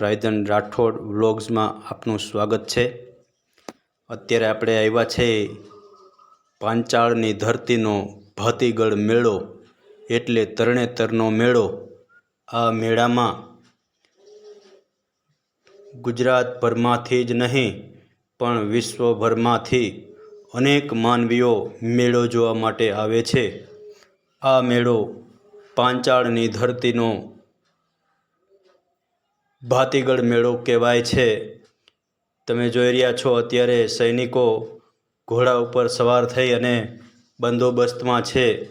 રાયધન રાઠોડ વ્લોગ્સમાં આપનું સ્વાગત છે. અત્યારે આપણે આવ્યા છે પાંચાળની ધરતીનો ભાતીગળ મેળો, એટલે તરણેતરનો મેળો. આ મેળામાં ગુજરાતભરમાંથી જ નહીં, પણ વિશ્વભરમાંથી અનેક માનવીઓ મેળો જોવા માટે આવે છે. આ મેળો પાંચાળની ધરતીનો ભાતીગળ મેળો કહેવાય છે. તમે જોઈ રહ્યા છો અત્યારે સૈનિકો ઘોડા ઉપર સવાર થઈ અને બંદોબસ્તમાં છે.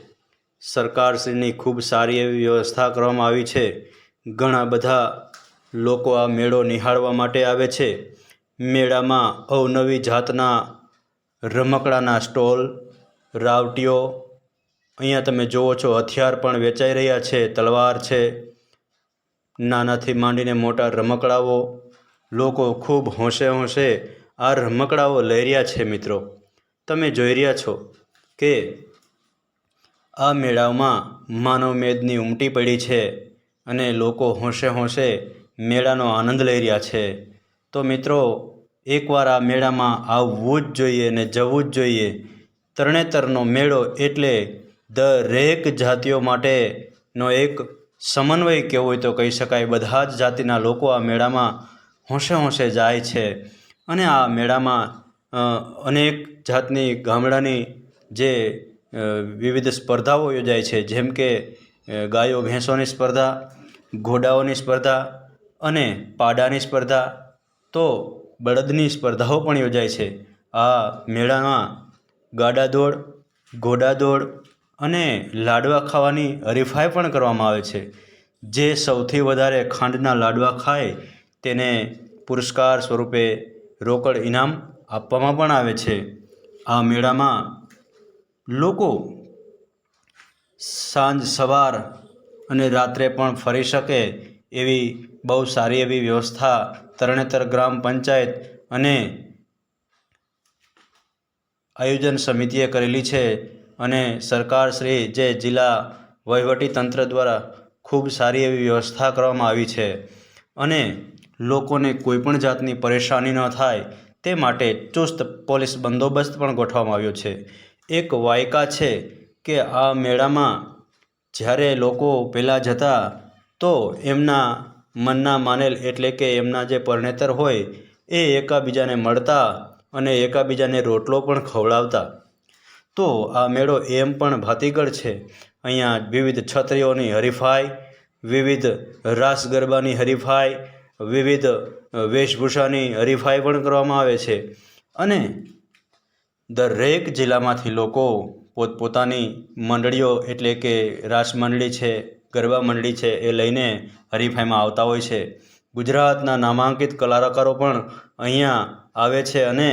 સરકારશ્રીની ખૂબ સારી એવી વ્યવસ્થા કરવામાં આવી છે. ઘણા બધા લોકો આ મેળો નિહાળવા માટે આવે છે. મેળામાં અવનવી જાતના રમકડાના સ્ટોલ, રાવટીઓ, અહીંયા તમે જુઓ છો, હથિયાર પણ વેચાઈ રહ્યા છે, તલવાર છે. નાનાથી માંડીને મોટા રમકડાઓ. લોકો ખૂબ હોંશે હોંશે આ રમકડાઓ લઈ રહ્યા છે મિત્રો. તમે જોઈ રહ્યા છો કે આ મેળામાં માનવ મેદની ઉમટી પડી છે અને લોકો હોંશે હોંશે મેળાનો આનંદ લઈ રહ્યા છે. તો મિત્રો, એકવાર આ મેળામાં આવવું જ જોઈએ અને જવું જ જોઈએ. તરણેતરનો મેળો એટલે દરેક જાતિઓ માટેનો એક સમન્વય કેવો હોય તો કહી શકાય, બધા જ જાતિના લોકો આ મેળામાં હોંશે હોંશે જાય છે. અને આ મેળામાં અનેક જાતની ગામડાની જે વિવિધ સ્પર્ધાઓ યોજાય છે. જેમ કે ગાયો ભેંસોની સ્પર્ધા, ઘોડાઓની સ્પર્ધા અને પાડાની સ્પર્ધા, તો બળદની સ્પર્ધાઓ પણ યોજાય છે. આ મેળામાં ગાડા દોડ ઘોડા દોડ અને લાડવા ખાવાની હરીફાઈ પણ કરવામાં આવે છે. જે સૌથી વધારે ખાંડના લાડવા ખાય, તેને પુરસ્કાર સ્વરૂપે રોકડ ઇનામ આપવામાં પણ આવે છે. આ મેળામાં લોકો સાંજ, સવાર અને રાત્રે પણ ફરી શકે એવી બહુ સારી એવી વ્યવસ્થા તરણેતર ગ્રામ પંચાયત અને આયોજન સમિતિએ કરેલી છે. અને સરકારશ્રી જે જિલ્લા વહીવટી તંત્ર દ્વારા ખૂબ સારી એવી વ્યવસ્થા કરવામાં આવી છે અને લોકોને કોઈપણ જાતની પરેશાની ન થાય તે માટે ચુસ્ત પોલીસ બંદોબસ્ત પણ ગોઠવવામાં આવ્યો છે. એક વાયકા છે કે આ મેળામાં જ્યારે લોકો પહેલાં જતા તો એમના મનના માનેલ એટલે કે એમના જે પરણેતર હોય એ એકાબીજાને મળતા અને એકાબીજાને રોટલો પણ ખવડાવતા. તો આ મેળો એમ પણ ભાતીગળ છે. અહીંયા વિવિધ છત્રીઓની હરીફાઈ, વિવિધ રાસ ગરબાની હરીફાઈ, વિવિધ વેશભૂષાની હરીફાઈ પણ કરવામાં આવે છે. અને દરેક જિલ્લામાંથી લોકો પોતપોતાની મંડળીઓ એટલે કે રાસ મંડળી છે, ગરબા મંડળી છે એ લઈને હરીફાઈમાં આવતા હોય છે. ગુજરાતના નામાંકિત કલાકારો પણ અહીંયા આવે છે અને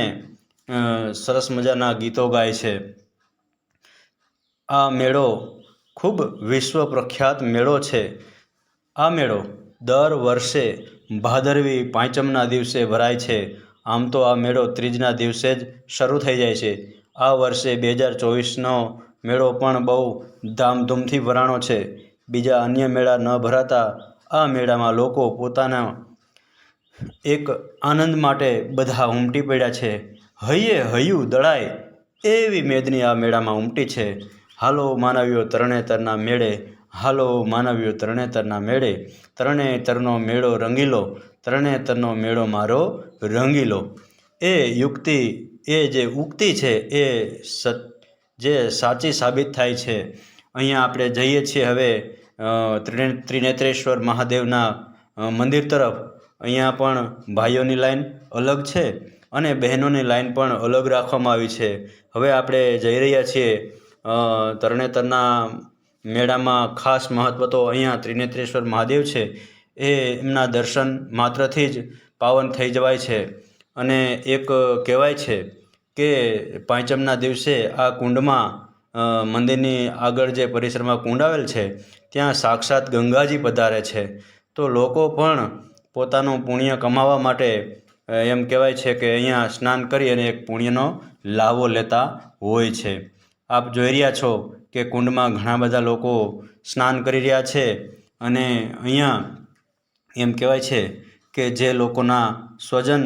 સરસ મજાના ગીતો ગાય છે. આ મેળો ખૂબ વિશ્વ પ્રખ્યાત મેળો છે. આ મેળો દર વર્ષે ભાદરવી પાંચમના દિવસે ભરાય છે. આમ તો આ મેળો ત્રીજના દિવસે જ શરૂ થઈ જાય છે. આ વર્ષે બે હજાર ચોવીસનો મેળો પણ બહુ ધામધૂમથી ભરાણો છે. બીજા અન્ય મેળા ન ભરાતા આ મેળામાં લોકો પોતાના એક આનંદ માટે બધા ઉમટી પડ્યા છે. હૈયે હૈયું દળાય એવી મેદની આ મેળામાં ઉમટી છે. હાલો માનવીઓ તરણેતરના મેળે, હાલો માનવીઓ તરણેતરના મેળે તરણેતરનો મેળો રંગીલો તરણેતરનો મેળો મારો રંગીલો. એ યુક્તિ, એ જે ઉક્તિ છે, એ જે સાચી સાબિત થાય છે. અહીંયા આપણે જઈએ છીએ હવે ત્રિનેત્રેશ્વર મહાદેવના મંદિર તરફ. અહીંયા પણ ભાઈઓની લાઈન અલગ છે અને બહેનોની લાઈન પણ અલગ રાખવામાં આવી છે. હવે આપણે જઈ રહ્યા છીએ તરણેતરના મેળામાં ખાસ મહત્ત્વ તો અહીંયા ત્રિનેત્રેશ્વર મહાદેવ છે. એ એમના દર્શન માત્રથી જ પાવન થઈ જવાય છે. અને એક કહેવાય છે કે પાંચમના દિવસે આ કુંડમાં મંદિરની આગળ જે પરિસરમાં કુંડ આવેલ છે, ત્યાં સાક્ષાત ગંગાજી પધારે છે. તો લોકો પણ પોતાનું પુણ્ય કમાવા માટે એમ કહેવાય છે કે અહીંયા સ્નાન કરી અને એક પુણ્યનો લાવો લેતા હોય છે. આપ જોઈ રહ્યા છો કે કુંડમાં ઘણા બધા લોકો સ્નાન કરી રહ્યા છે અને અહીંયા એમ કહેવાય છે કે જે લોકોના સ્વજન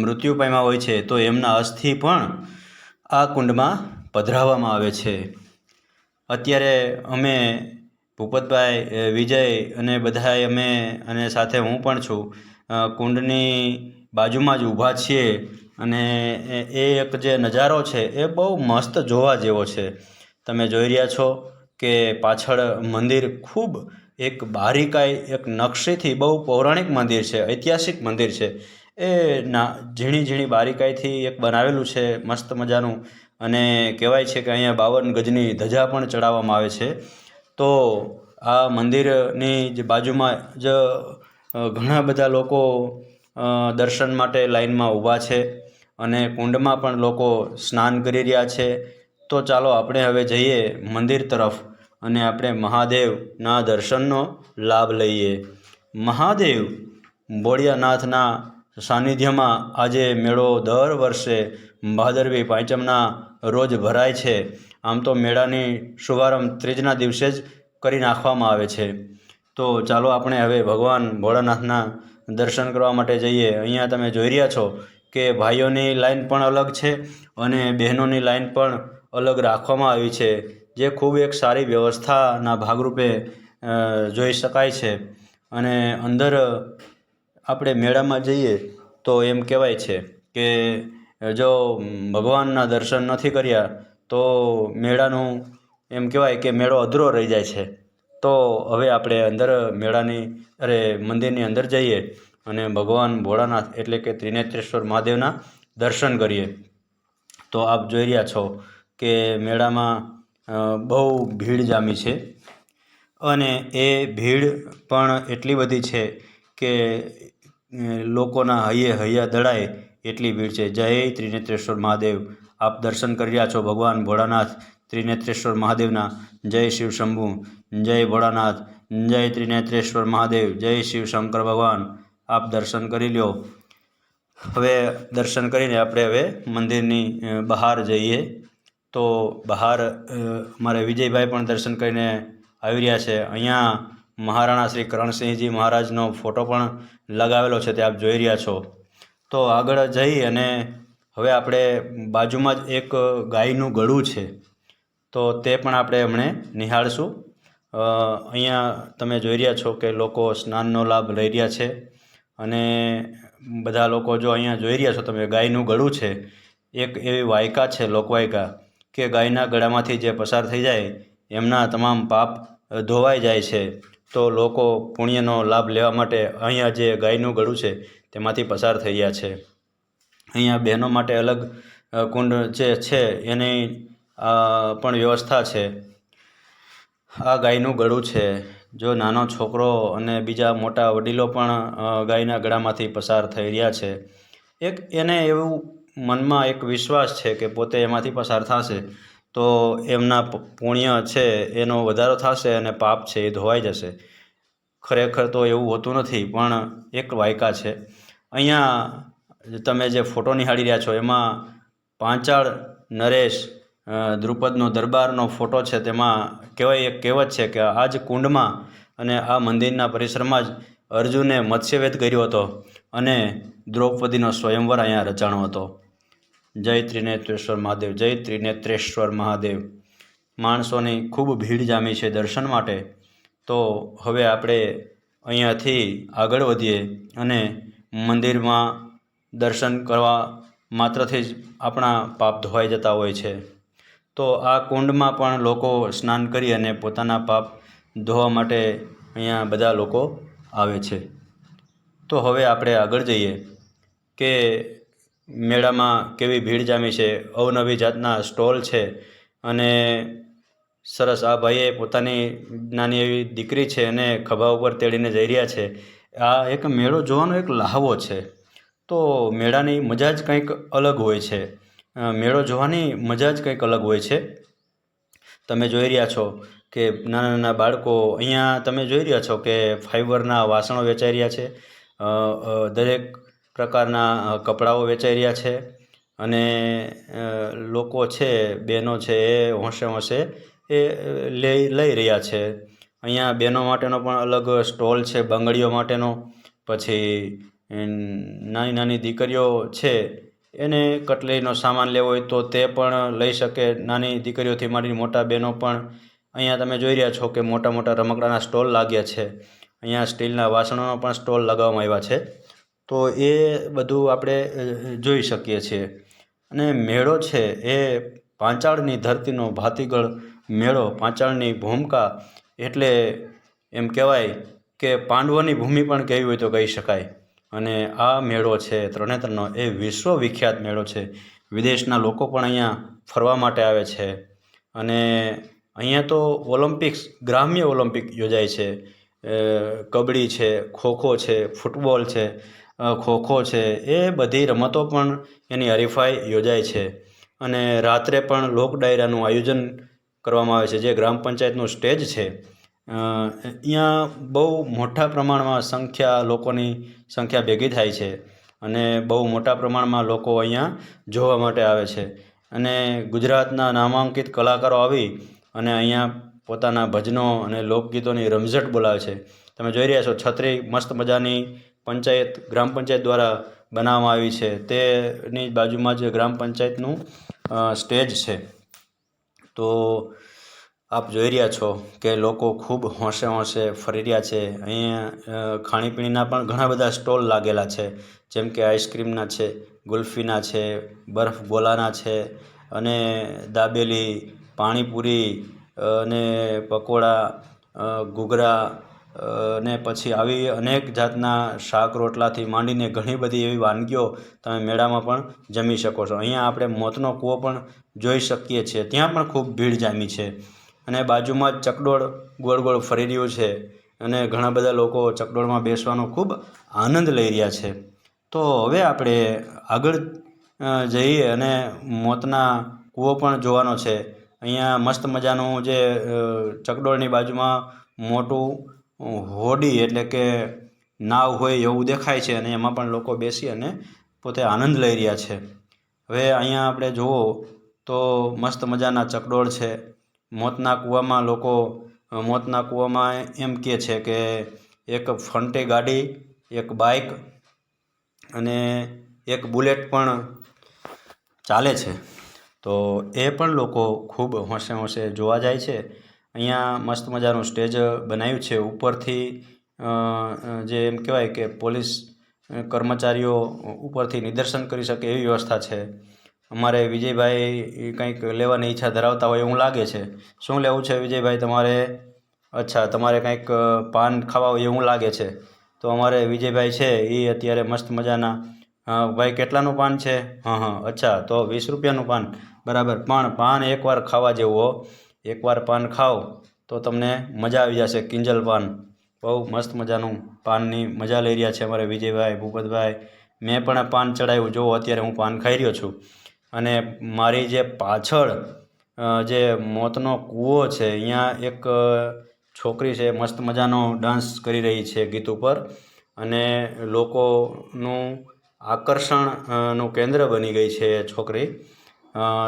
મૃત્યુ પામ્યા હોય છે, તો એમના અસ્થિ પણ આ કુંડમાં પધરાવવામાં આવે છે. અત્યારે અમે ભૂપતભાઈ વિજય અને બધાએ અમે અને સાથે હું પણ છું. કુંડની બાજુમાં જ ઊભા છીએ. અને એ- એક જે નજારો છે, એ બહુ મસ્ત જોવા જેવો છે. તમે જોઈ રહ્યા છો કે પાછળ મંદિર ખૂબ એક બારીકાઈ, એક નકશીથી બહુ પૌરાણિક મંદિર છે, ઐતિહાસિક મંદિર છે. એ ના, ઝીણી ઝીણી બારીકાઈથી એક બનાવેલું છે, મસ્ત મજાનું. અને કહેવાય છે કે અહીંયા બાવન ગજની ધજા પણ ચડાવવામાં આવે છે. તો આ મંદિરની જ બાજુમાં જ ઘણા બધા લોકો દર્શન માટે લાઈનમાં ઊભા છે. અને કુંડમાં પણ લોકો સ્નાન કરી રહ્યા છે. તો ચાલો આપણે હવે જઈએ મંદિર તરફ અને આપણે મહાદેવના દર્શનનો લાભ લઈએ. મહાદેવ બોળિયાનાથના સાનિધ્યમાં આજે મેળો દર વર્ષે ભાદરવી પાંચમના રોજ ભરાય છે. આમ તો મેળાની શુભારંભ ત્રીજના દિવસે જ કરી નાખવામાં આવે છે. તો ચાલો આપણે હવે ભગવાન ભોળાનાથના દર્શન કરવા માટે જઈએ. અહીંયા તમે જોઈ રહ્યા છો કે ભાઈઓની લાઈન પણ અલગ છે અને બહેનોની લાઈન પણ અલગ રાખવામાં આવી છે, જે ખૂબ એક સારી વ્યવસ્થાના ભાગરૂપે જોઈ શકાય છે. અને અંદર આપણે મેળામાં જઈએ તો એમ કહેવાય છે કે જો ભગવાનના દર્શન નથી કર્યા, તો મેળાનું એમ કહેવાય કે મેળો અધૂરો રહી જાય છે. તો હવે આપણે અંદર મેળાની, અરે મંદિરની અંદર જઈએ અને ભગવાન ભોળાનાથ એટલે કે ત્રિનેત્રેશ્વર મહાદેવના દર્શન કરીએ. તો આપ જોઈ રહ્યા છો કે મેળામાં બહુ ભીડ જામી છે. અને એ ભીડ પણ એટલી બધી છે કે લોકોના હૈયે હૈયા દળાય એટલી ભીડ છે. જય ત્રિનેત્રેશ્વર મહાદેવ. આપ દર્શન કરી રહ્યા છો ભગવાન ભોળાનાથ ત્રિનેત્રેશ્વર મહાદેવના. જય શિવ શંભુ. જય ભોળાનાથ. જય ત્રિનેત્રેશ્વર મહાદેવ. જય શિવ શંકર ભગવાન. આપ દર્શન કરી લ્યો. હવે દર્શન કરીને આપણે હવે મંદિરની બહાર જઈએ. તો બહાર અમારે વિજયભાઈ પણ દર્શન કરીને આવી રહ્યા છે. અહીંયા મહારાણા શ્રી કરણસિંહજી મહારાજનો ફોટો પણ લગાવેલો છે તે આપ જોઈ રહ્યા છો. તો આગળ જઈ અને હવે આપણે બાજુમાં જ એક ગાયનું ગળું છે. તો તે પણ આપણે હમણે નિહાળશું. અહીંયા તમે જોઈ રહ્યા છો કે લોકો સ્નાનનો લાભ લઈ રહ્યા છે. અને બધા લોકો જો અહીંયા જોઈ રહ્યા છો તમે ગાયનું ગળું છે. એક એવી વાયકા છે, લોકવાયકા, કે ગાયના ગળામાંથી જે પસાર થઈ જાય, એમના તમામ પાપ ધોવાઈ જાય છે. તો લોકો પુણ્યનો લાભ લેવા માટે અહીંયા જે ગાયનું ગળું છે, તેમાંથી પસાર થઈ રહ્યા છે. અહીંયા બહેનો માટે અલગ કુંડ જે છે, એની પણ વ્યવસ્થા છે. આ ગાયનું ગળું છે. જો નાનો છોકરો અને બીજા મોટા વડીલો પણ ગાયના ગળામાંથી પસાર થઈ રહ્યા છે, એક એને એવું મનમાં એક વિશ્વાસ છે કે પોતે એમાંથી પસાર થશે, તો એમના પુણ્ય છે, એનો વધારો થશે અને પાપ છે એ ધોવાઈ જશે. ખરેખર તો એવું હોતું નથી, પણ એક વાયકા છે. અહીંયા તમે જે ફોટો નિહાળી રહ્યા છો, એમાં પાંચાળ નરેશ દ્રુપદનો દરબારનો ફોટો છે, તેમાં કહેવાય, એક કહેવત છે કે આ જ કુંડમાં અને આ મંદિરના પરિસરમાં જ અર્જુને મત્સ્યવેદ કર્યો હતો અને દ્રૌપદીનો સ્વયંવર અહીંયા રચાણો હતો. જય ત્રિનેત્રેશ્વર મહાદેવ, જય ત્રિનેત્રેશ્વર મહાદેવ. માણસોની ખૂબ ભીડ જામી છે દર્શન માટે. તો હવે આપણે અહીંયાથી આગળ વધીએ અને મંદિરમાં દર્શન કરવા માત્રથી જ આપણા પાપ ધોવાઈ જતા હોય છે. તો આ કુંડમાં પણ લોકો સ્નાન કરી અને પોતાના પાપ ધોવા માટે અહીંયા બધા લોકો આવે છે. તો હવે આપણે આગળ જઈએ કે મેળામાં કેવી ભીડ જામી છે, અવનવી જાતના સ્ટોલ છે અને સરસ આ ભાઈએ પોતાની નાની એવી દીકરી છે અને ખભા ઉપર તેડીને જઈ રહ્યા છે. આ એક મેળો જોવાનો એક લહાવો છે. તો મેળાની મજા જ કંઈક અલગ હોય છે. મેળો જોવાની મજા જ કંઈક અલગ હોય છે. તમે જોઈ રહ્યા છો કે નાના નાના બાળકો અહીંયા તમે જોઈ રહ્યા છો કે ફાઈબરના વાસણો વેચાઈ રહ્યા છે. દરેક પ્રકારના કપડાઓ વેચાઈ રહ્યા છે અને લોકો છે, બહેનો છે એ હોંશે હોંશે એ લઈ લઈ રહ્યા છે. અહીંયા બહેનો માટેનો પણ અલગ સ્ટોલ છે, બંગડીઓ માટેનો. પછી નાની નાની દીકરીઓ છે એને કટલેરીનો સામાન લેવો હોય તો તે પણ લઈ શકે. નાની દીકરીઓથી માંડીને મોટા બહેનો પણ અહીંયા તમે જોઈ રહ્યા છો કે મોટા મોટા રમકડાના સ્ટોલ લાગ્યા છે. અહીંયા સ્ટીલના વાસણોનો પણ સ્ટોલ લગાવવામાં આવ્યા છે. તો એ બધું આપણે જોઈ શકીએ છીએ. અને મેળો છે એ પાંચાળની ધરતીનો ભાતીગળ મેળો. પાંચાળની ભૂમિકા એટલે એમ કહેવાય કે પાંડવોની ભૂમિ પણ કહેવી હોય તો કહી શકાય. અને આ મેળો છે તરણેતરનો એ વિશ્વ વિખ્યાત મેળો છે. વિદેશના લોકો પણ અહીંયા ફરવા માટે આવે છે. અને અહીંયા તો ઓલિમ્પિક્સ, ગ્રામ્ય ઓલિમ્પિક યોજાય છે. કબડ્ડી છે, ખોખો છે, ફૂટબોલ છે ખોખો છે, એ બધી રમતો પણ એની હરીફાઈ યોજાય છે. અને રાત્રે પણ લોક ડાયરાનું આયોજન કરવામાં આવે છે, જે ગ્રામ પંચાયતનું સ્ટેજ છે. અહીંયા બહુ મોટા પ્રમાણમાં સંખ્યા લોકોની સંખ્યા ભેગી થાય છે અને બહુ મોટા પ્રમાણમાં લોકો અહીંયા જોવા માટે આવે છે. અને ગુજરાતના નામાંકિત કલાકારો આવી અને અહીંયા પોતાના ભજનો અને લોકગીતોની રમઝટ બોલાવે છે. તમે જોઈ રહ્યા છો છત્રી મસ્ત મજાની પંચાયત, ગ્રામ પંચાયત દ્વારા બનાવવામાં આવી છે. તેની બાજુમાં જ ગ્રામ પંચાયતનું સ્ટેજ છે. તો આપ જોઈ રહ્યા છો કે લોકો ખૂબ હોંશે હોંશે ફરી રહ્યા છે. અહીંયા ખાણીપીણીના પણ ઘણા બધા સ્ટોલ લાગેલા છે. જેમ કે આઈસ્ક્રીમના છે, ગુલ્ફીના છે, બરફ ગોલાના છે અને દાબેલી, પાણીપુરી અને પકોડા ઘૂઘરા ને પછી આવી અનેક જાતના શાક રોટલાથી માંડીને ઘણી બધી એવી વાનગીઓ તમે મેળામાં પણ જમી શકો છો. અહીંયા આપણે મોતનો કૂવો પણ જોઈ શકીએ છીએ. ત્યાં પણ ખૂબ ભીડ જામી છે. અને બાજુમાં જ ચકડોળ ગોળ ગોળ ફરી રહ્યું છે. અને ઘણા બધા લોકો ચકડોળમાં બેસવાનો ખૂબ આનંદ લઈ રહ્યા છે. તો હવે આપણે આગળ જઈએ અને મોતના કૂવો પણ જોવાનો છે. અહીંયા મસ્ત મજાનું જે ચકડોળની બાજુમાં મોટું હોડી એટલે કે નાવ હોય એવું દેખાય છે અને એમાં પણ લોકો બેસી અને પોતે આનંદ લઈ રહ્યા છે. હવે અહીંયા આપણે જુઓ તો મસ્ત મજાના ચકડોળ છે. મોતના કૂવામાં લોકો મોતના કૂવામાં એમ કહે છે કે એક ફ્રન્ટે ગાડી, એક બાઇક અને એક બુલેટ પણ ચાલે છે. તો એ પણ લોકો ખૂબ હોંશે હોંશે જોવા જાય છે. અહીંયા મસ્ત મજાનું સ્ટેજ બનાવ્યું છે. ઉપરથી જે એમ કહેવાય કે પોલીસ કર્મચારીઓ ઉપરથી નિદર્શન કરી શકે એવી વ્યવસ્થા છે. અમારે વિજયભાઈ કંઈક લેવાની ઈચ્છા ધરાવતા હોય એવું લાગે છે. શું લેવું છે વિજયભાઈ તમારે? અચ્છા, તમારે કંઈક પાન ખાવા હોય એવું લાગે છે. તો અમારે વિજયભાઈ છે એ અત્યારે મસ્ત મજાના. ભાઈ કેટલાનું પાન છે? હા હા, અચ્છા, તો વીસ રૂપિયાનું પાન. બરાબર, પણ પાન એકવાર ખાવા જેવું હો. એકવાર પાન ખાઓ, તો તમને મજા આવી જશે, કિંજલ પાન. બહુ મસ્ત મજાનું પાનની મજા લઈ રહ્યા છે અમારે વિજયભાઈ, ભૂપતભાઈ. મેં પણ પાન ચડાવ્યું. જો અત્યારે હું પાન ખાઈ રહ્યો છું. અને મારી જે પાછળ જે મોતનો કૂવો છે, અહીંયા એક છોકરી છે, મસ્ત મજાનો ડાન્સ કરી રહી છે ગીત ઉપર. અને લોકોનું આકર્ષણનું કેન્દ્ર બની ગઈ છે છોકરી.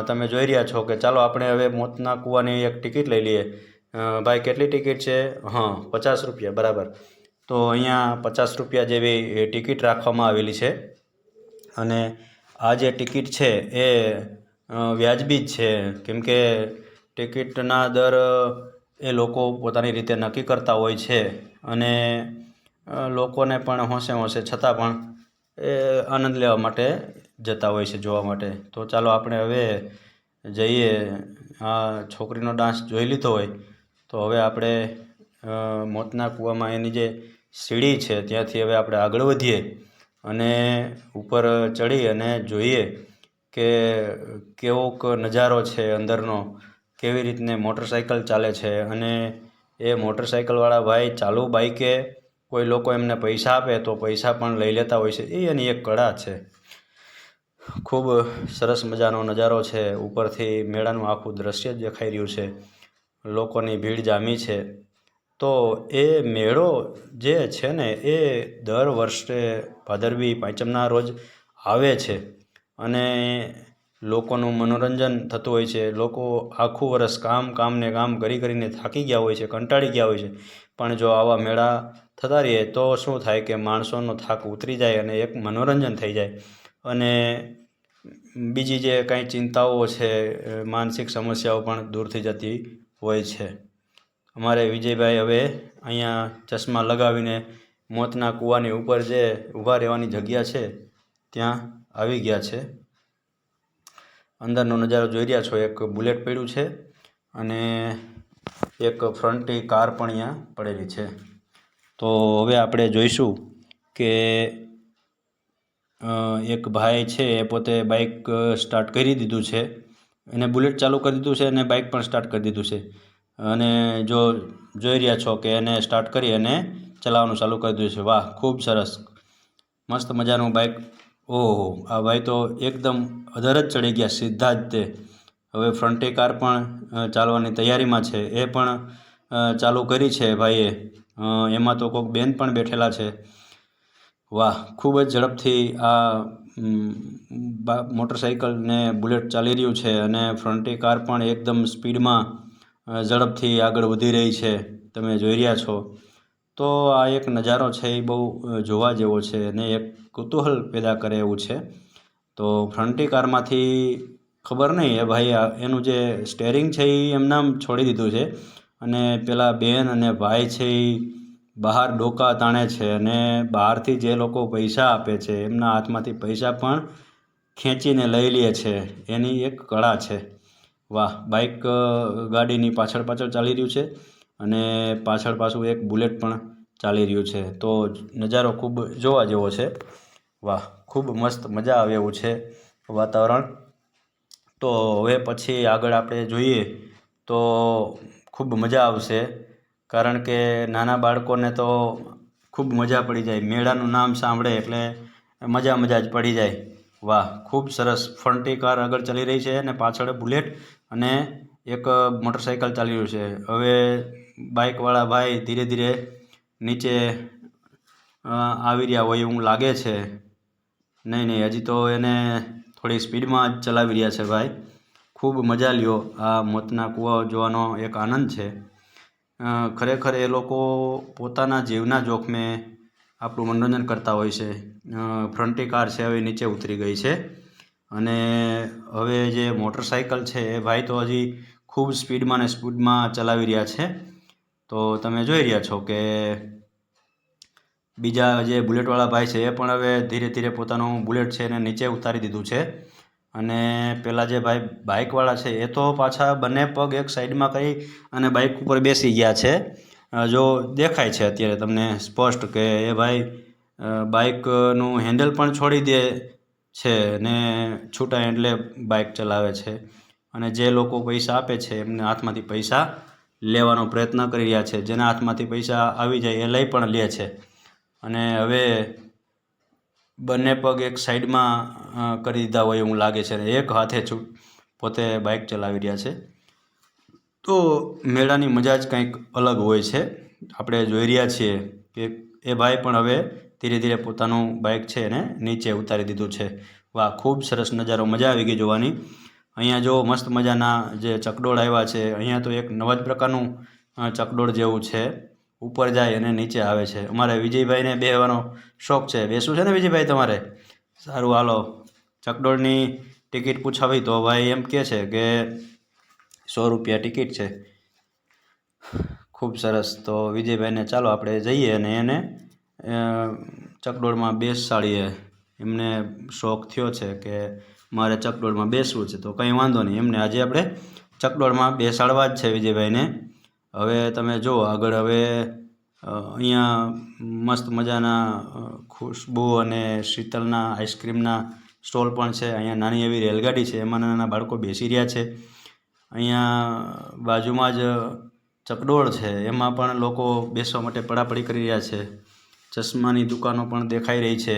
તમે જોઈ રહ્યા છો કે ચાલો આપણે હવે મોતના કૂવાની એક ટિકિટ લઈ લઈએ. ભાઈ કેટલી ટિકિટ છે? હા, પચાસ રૂપિયા, બરાબર. તો અહીંયા પચાસ રૂપિયા જેવી ટિકિટ રાખવામાં આવેલી છે. અને આ જે ટિકિટ છે એ વ્યાજબી જ છે. કેમ કે ટિકિટના દર, એ લોકો પોતાની રીતે નક્કી કરતા હોય છે. અને લોકોને પણ હોંશે હોંશે છતાં પણ એ આનંદ લેવા માટે જતા હોય છે જોવા માટે. તો ચાલો આપણે હવે જઈએ. આ છોકરીનો ડાન્સ જોઈ લીધો હોય, તો હવે આપણે મોતના કૂવામાં એની જે સીડી છે ત્યાંથી હવે આપણે આગળ વધીએ. અને ઉપર ચડી અને જોઈએ કે કેવોક નજારો છે અંદરનો, કેવી રીતને મોટરસાઇકલ ચાલે છે અને એ મોટરસાઇકલવાળા ભાઈ ચાલુ બાઈકે કોઈ લોકો એમને પૈસા આપે તો પૈસા પણ લઈ લેતા હોય છે, એ એની એક કળા છે. ખૂબ સરસ મજાનો નજારો છે, ઉપરથી મેળાનું આખું દ્રશ્ય જ દેખાઈ રહ્યું છે. લોકોની ભીડ જામી છે. તો એ મેળો જે છે ને, એ દર વર્ષે ભાદરવી પાંચમના રોજ આવે છે. અને લોકોનું મનોરંજન થતું હોય છે. લોકો આખું વરસ કામ કામને કામ કરી કરીને થાકી ગયા હોય છે, કંટાળી ગયા હોય છે. પણ જો આવા મેળા થતા રહીએ તો શું થાય કે માણસોનો થાક ઉતરી જાય અને એક મનોરંજન થઈ જાય. અને બીજી જે કાંઈ ચિંતાઓ છે, માનસિક સમસ્યાઓ પણ દૂર થઈ જતી હોય છે. અમારે વિજયભાઈ હવે અહીંયા ચશ્મા લગાવીને મોતના કૂવાની ઉપર જે ઊભા રહેવાની જગ્યા છે, ત્યાં આવી ગયા છે. અંદરનો નજારો જોઈ રહ્યા છો, એક બુલેટ પડ્યું છે અને એક ફ્રન્ટની કાર પણ અહીંયા પડેલી છે. તો હવે આપણે જોઈશું કે એક ભાઈ છે એ પોતે બાઇક સ્ટાર્ટ કરી દીધું છે. એને બુલેટ ચાલુ કરી દીધું છે અને બાઇક પણ સ્ટાર્ટ કરી દીધું છે. અને જો જોઈ રહ્યા છો કે એને સ્ટાર્ટ કરી અને ચલાવવાનું ચાલુ કરી દીધું છે. વાહ, ખૂબ સરસ. મસ્ત મજાનું બાઇક ઓહો, આ ભાઈ તો એકદમ અધર જ ચડી ગયા, સીધા જ તે. હવે ફ્રન્ટે કાર પણ ચાલવાની તૈયારીમાં છે. એ પણ ચાલુ કરી છે ભાઈએ. એમાં તો કોઈક બેન પણ બેઠેલા છે. વાહ, ખૂબ જ ઝડપથી આ મોટરસાઇકલ ને બુલેટ ચાલી રહ્યું છે અને ફ્રન્ટે કાર પણ એકદમ સ્પીડમાં ઝડપથી આગળ વધી રહી છે, તમે જોઈ રહ્યા છો. તો આ એક નજારો છે એ બહુ જોવા જેવો છે અને એક કુતૂહલ પેદા કરે એવું છે. તો ફ્રન્ટી કારમાંથી ખબર નહીં એ ભાઈ એનું જે સ્ટેરિંગ છે એ એમનામ છોડી દીધું છે અને પેલા બેન અને ભાઈ છે એ બહાર ડોકા તાણે છે અને બહારથી જે લોકો પૈસા આપે છે એમના હાથમાંથી પૈસા પણ ખેંચીને લઈ લે છે. એની એક કળા છે. વાહ બાઇક ગાડીની પાછળ પાછળ ચાલી રહ્યું છે અને પાછળ પાછું એક બુલેટ પણ ચાલી રહ્યું છે. તો નજારો ખૂબ જોવા જેવો છે. વાહ, ખૂબ મસ્ત મજા આવે એવું છે વાતાવરણ. તો હવે પછી આગળ આપણે જોઈએ તો ખૂબ મજા આવશે કારણ કે નાના બાળકોને તો ખૂબ મજા પડી જાય. મેળાનું નામ સાંભળે એટલે મજા મજા જ પડી જાય. વાહ, ખૂબ સરસ. ફ્રન્ટી કાર આગળ ચાલી રહી છે અને પાછળ બુલેટ અને એક મોટરસાઇકલ ચાલી રહ્યું છે. હવે બાઇકવાળા ભાઈ ધીરે ધીરે નીચે આવી રહ્યા હોય એવું લાગે છે. નહીં નહીં, હજી તો એને થોડી સ્પીડમાં જ ચલાવી રહ્યા છે ભાઈ. ખૂબ મજા લ્યો. આ મોતના કૂવા જોવાનો એક આનંદ છે. ખરેખર એ લોકો પોતાના જીવના જોખમે આપણું મનોરંજન કરતા હોય છે. ફ્રન્ટી કાર છે, હવે નીચે ઉતરી ગઈ છે. અને હવે જે મોટરસાઇકલ છે, એ ભાઈ તો હજી ખૂબ સ્પીડમાં ને સ્પીડમાં ચલાવી રહ્યા છે. તો તમે જોઈ રહ્યા છો કે બીજા જે બુલેટવાળા ભાઈ છે, એ પણ હવે ધીરે ધીરે પોતાનું બુલેટ છે એને નીચે ઉતારી દીધું છે. અને પેલા જે ભાઈ બાઇકવાળા છે, એ તો પાછા બંને પગ એક સાઈડમાં કરી અને બાઇક ઉપર બેસી ગયા છે. જો દેખાય છે અત્યારે તમને સ્પષ્ટ કે એ ભાઈ બાઇકનું હેન્ડલ પણ છોડી દે છે ને છૂટાય એટલે બાઇક ચલાવે છે. અને જે લોકો પૈસા આપે છે, એમને હાથમાંથી પૈસા લેવાનો પ્રયત્ન કરી રહ્યા છે. જેના હાથમાંથી પૈસા આવી જાય એ લઈ પણ લે છે. અને હવે બંને પગ એક સાઈડમાં કરી દીધા હોય એવું લાગે છે અને એક હાથે છૂટ પોતે બાઇક ચલાવી રહ્યા છે. તો મેળાની મજા જ કંઈક અલગ હોય છે. આપણે જોઈ રહ્યા છીએ કે એ ભાઈ પણ હવે ધીરે ધીરે પોતાનું બાઇક છે એને નીચે ઉતારી દીધું છે. વાહ, ખૂબ સરસ નજારો, મજા આવી ગઈ જોવાની. અહીંયા જો મસ્ત મજાના જે ચકડોળ આવ્યા છે, અહીંયા તો એક નવા જ પ્રકારનું ચકડોળ જેવું છે. ઉપર જાય અને નીચે આવે છે. અમારે વિજયભાઈને બેહવાનો શોખ છે. બેસવું છે ને વિજયભાઈ તમારે? સારું, હાલો. ચકડોળની ટિકિટ પૂછાવી તો ભાઈ એમ કહે છે કે સો રૂપિયા ટિકિટ છે. ખૂબ સરસ. તો વિજયભાઈને ચાલો આપણે જઈએ અને એને ચકડોળમાં બેસાડીએ એમને શોખ થયો છે કે મારે ચકડોળમાં બેસવું છે. તો કંઈ વાંધો નહીં. એમને આજે આપણે ચકડોળમાં બેસાડવા જ છે વિજયભાઈને. હવે તમે જુઓ, આગળ હવે અહીંયા મસ્ત મજાના ખુશ્બુ અને શીતલના આઈસ્ક્રીમના સ્ટોલ પણ છે. અહીંયા નાની એવી રેલગાડી છે. એમાં નાના બાળકો બેસી રહ્યા છે. અહીંયા બાજુમાં જ ચકડોળ છે. એમાં પણ લોકો બેસવા માટે પડાપડી કરી રહ્યા છે. ચશ્માની દુકાનો પણ દેખાઈ રહી છે.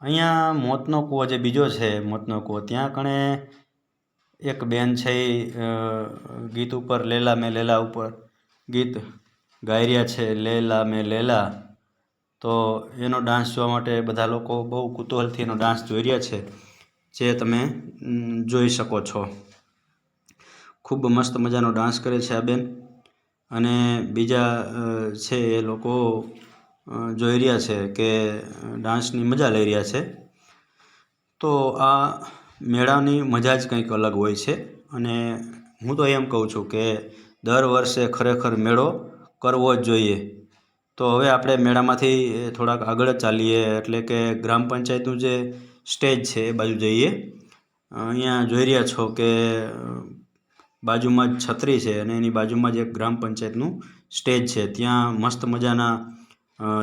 અહીંયા મોતનો કૂવો જે બીજો છે, મોતનો કૂવો, ત્યાં કણે એક બેન છે એ ગીત ઉપર, લેલા મેં લેલા ઉપર ગીત ગાઈ રહ્યા છે, લેલા મેં લેલા. તો એનો ડાન્સ જોવા માટે બધા લોકો બહુ કુતૂહલથી એનો ડાન્સ જોઈ રહ્યા છે, જે તમે જોઈ શકો છો. ખૂબ મસ્ત મજાનો ડાન્સ કરે છે આ બેન. અને બીજા છે એ લોકો જોઈ રહ્યા છે કે ડાન્સની મજા લઈ રહ્યા છે. તો આ મેળાની મજા જ કંઈક અલગ હોય છે અને હું તો એમ કહું છું કે દર વર્ષે ખરેખર મેળો કરવો જ જોઈએ. તો હવે આપણે મેળામાંથી થોડાક આગળ ચાલીએ, એટલે કે ગ્રામ પંચાયતનું જે સ્ટેજ છે એ બાજુ જઈએ. અહીંયા જોઈ રહ્યા છો કે બાજુમાં જ છત્રી છે અને એની બાજુમાં જ એક ગ્રામ પંચાયતનું સ્ટેજ છે. ત્યાં મસ્ત મજાના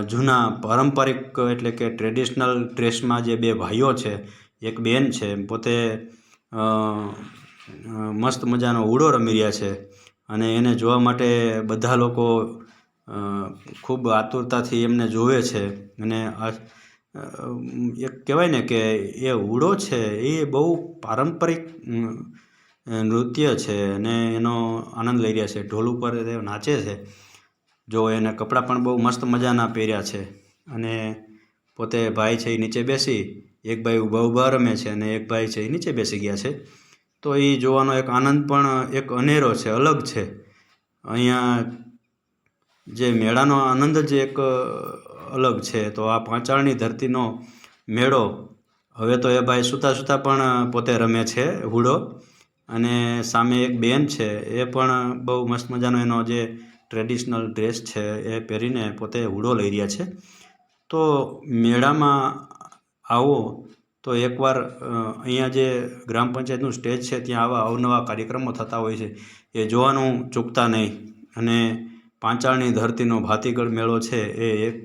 જૂના પારંપરિક એટલે કે ટ્રેડિશનલ ડ્રેસમાં જે બે ભાઈઓ છે, એક બેન છે, પોતે મસ્ત મજાનો ઉડો રમી રહ્યા છે અને એને જોવા માટે બધા લોકો ખૂબ આતુરતાથી એમને જોવે છે અને એક કહેવાય ને કે એ ઉડો છે, એ બહુ પારંપરિક નૃત્ય છે અને એનો આનંદ લઈ રહ્યા છે. ઢોલ ઉપર નાચે છે. જો એને કપડાં પણ બહુ મસ્ત મજાના પહેર્યા છે અને પોતે ભાઈ છે એ નીચે બેસી, એક ભાઈ ઊભા ઊભા રમે છે અને એક ભાઈ છે એ નીચે બેસી ગયા છે. તો એ જોવાનો એક આનંદ પણ એક અનેરો છે, અલગ છે. અહીંયા જે મેળાનો આનંદ જ એક અલગ છે. તો આ પાંચાળની ધરતીનો મેળો, હવે તો એ ભાઈ સૂતા સૂતા પણ પોતે રમે છે હુડો. અને સામે એક બેન છે, એ પણ બહુ મસ્ત મજાનો એનો જે ટ્રેડિશનલ ડ્રેસ છે એ પહેરીને પોતે હુડો લઈ રહ્યા છે. તો મેળામાં આવો તો એકવાર અહીંયા જે ગ્રામ પંચાયતનું સ્ટેજ છે ત્યાં આવા અવનવા કાર્યક્રમો થતા હોય છે. એ જોવાનું ચૂકતા નહીં. અને પાંચાળની ધરતીનો ભાતીગળ મેળો છે એ એક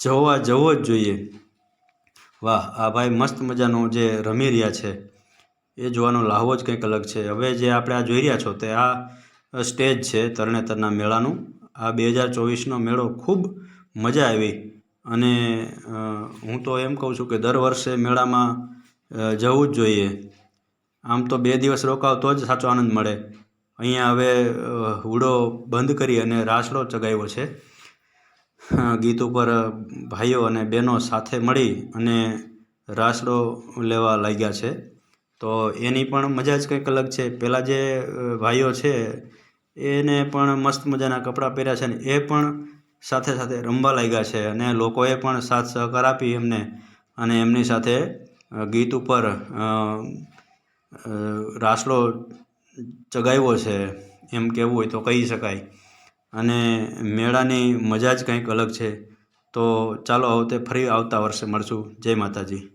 જોવા જવો જ જોઈએ. વાહ, આ ભાઈ મસ્ત મજાનો જે રમી રહ્યા છે. એ જોવાનો લાહવો જ કંઈક અલગ છે. હવે જે આપણે આ જોઈ રહ્યા છો તે આ સ્ટેજ છે તરણેતરના મેળાનું. આ બે હજાર ચોવીસનો મેળો ખૂબ મજા આવી અને હું તો એમ કહું છું કે દર વર્ષે મેળામાં જવું જ જોઈએ. આમ તો બે દિવસ રોકાવ તો જ સાચો આનંદ મળે. અહીંયા હવે હુડો બંધ કરી અને રાસડો ચગાવ્યો છે. ગીત ઉપર ભાઈઓ અને બહેનો સાથે મળી અને રાસડો લેવા લાગ્યા છે. તો એની પણ મજા જ કંઈક અલગ છે. પહેલાં જે ભાઈઓ છે એને પણ મસ્ત મજાના કપડાં પહેર્યા છે ને એ પણ સાથે સાથે રમવા લાગ્યા છે અને લોકોએ પણ સાથ સહકાર આપી એમને અને એમની સાથે ગીત ઉપર અ, ચગાવ્યો છે એમ કહેવું હોય તો કહી શકાય. અને મેળાની મજા જ કંઈક અલગ છે. તો ચાલો આવતે ફરી આવતા વર્ષે મળશું. જય માતાજી.